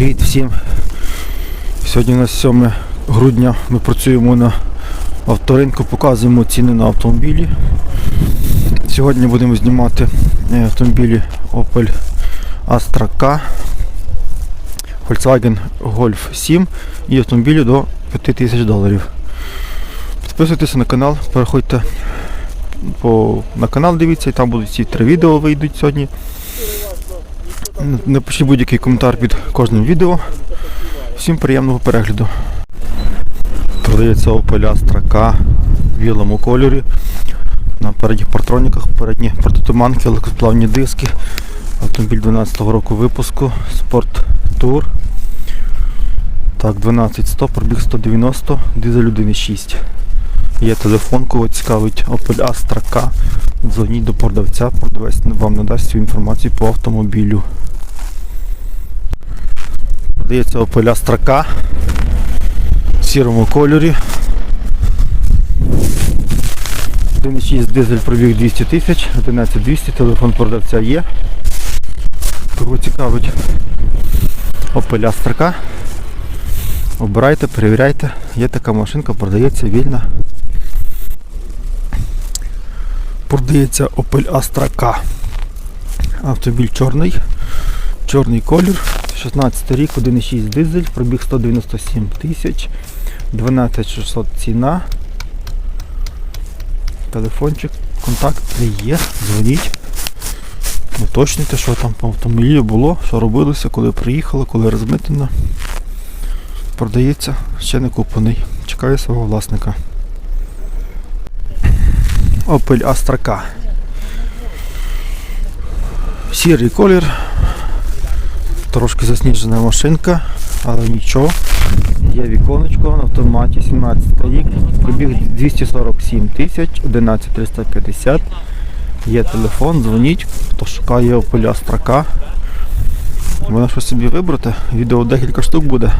Привіт всім. Сьогодні у нас 7 грудня. Ми працюємо на авторинку, показуємо ціни на автомобілі. Сьогодні будемо знімати е, автомобілі Opel Astra K, Volkswagen Golf 7 і автомобілі до 5000 доларів. Підписуйтесь на канал, переходьте по, на канал, дивіться, і там будуть ці три відео вийдуть сьогодні. Напишіть будь-який коментар під кожним відео. Всім приємного перегляду. Продається Astra K в білому кольорі. На передніх партроніках, передні протитуманки, легкосплавні диски. Автомобіль 12 року випуску, Sport Tour. Так, 12100, пробіг 190, дизель 1.6. Є телефон, кого цікавить Opel Astra K. Дзвоніть до продавця, продавець вам надасть всю інформацію по автомобілю. Продається Opel Astra K в сірому кольорі. 1.6 дизель пробіг 200 тисяч, 11200, телефон продавця є. Кого цікавить Opel Astra K. Обирайте, перевіряйте. Є така машинка, продається вільна. Продається Opel Astra K. Автомобіль чорний. Чорний колір. 16 рік, 1,6 дизель, пробіг 197 тисяч, 12600 ціна. Телефончик, контакт є, дзвоніть. Уточнюйте, що там по автомобілі було, що робилося, коли приїхали, коли розмитнено. Продається, ще не куплений. Чекаю свого власника. Opel Astra K. Сірий колір. Трошки засніжена машинка, але нічого. Є віконечко на автоматі 17 рік. Пробіг 247 тисяч, 11350. Є телефон, дзвоніть, хто шукає Opel Astra K. Можна щось собі вибрати. Відео декілька штук буде.